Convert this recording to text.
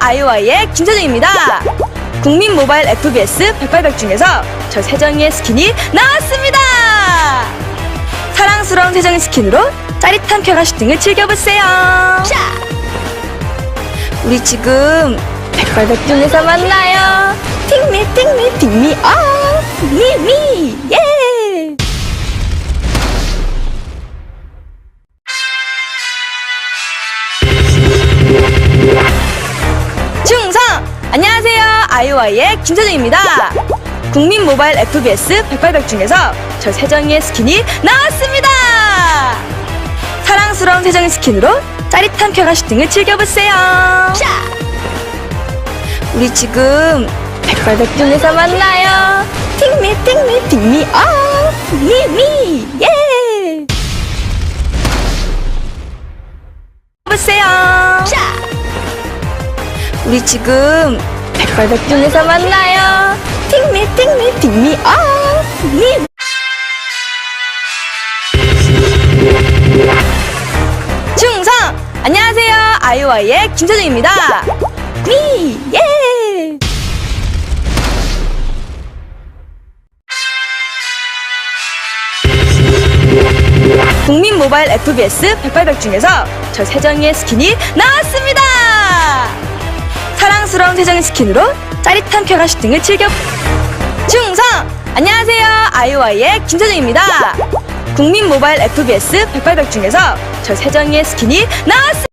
아이오아이의 김서정입니다. 국민 모바일 FBS 10800 중에서 저 세정이의 스킨이 나왔습니다. 사랑스러운 세정이 스킨으로 짜릿한 평화식 등을 즐겨보세요. 우리 지금 10800 중에서 만나요. 팅미 팅미 팅미 어 미미 예. 안녕하세요. 아이오아이의 김서정입니다. 국민 모바일 FBS 10800 중에서 저 세정이의 스킨이 나왔습니다. 사랑스러운 세정이 스킨으로 짜릿한 평화식 등을 즐겨보세요. 우리 지금 10800 중에서 만나요. 팅미 팅미 팅미 어 미미 예. 보세요. 우리 지금 10800 중에서 만나요. 팅미 팅미 팅미 어 미. 충성! 안녕하세요. 아이오아이의 김서정입니다. 미 예. 국민 모바일 FBS 10800 중에서 저 세정이의 스킨이 나왔습니다. 세정이 스킨으로 짜릿한 등을 즐겨 충성! 안녕하세요. 아이오아이의 김서정입니다. 국민 모바일 FBS 10800 중에서 저 세정이의 스킨이 나왔습니다.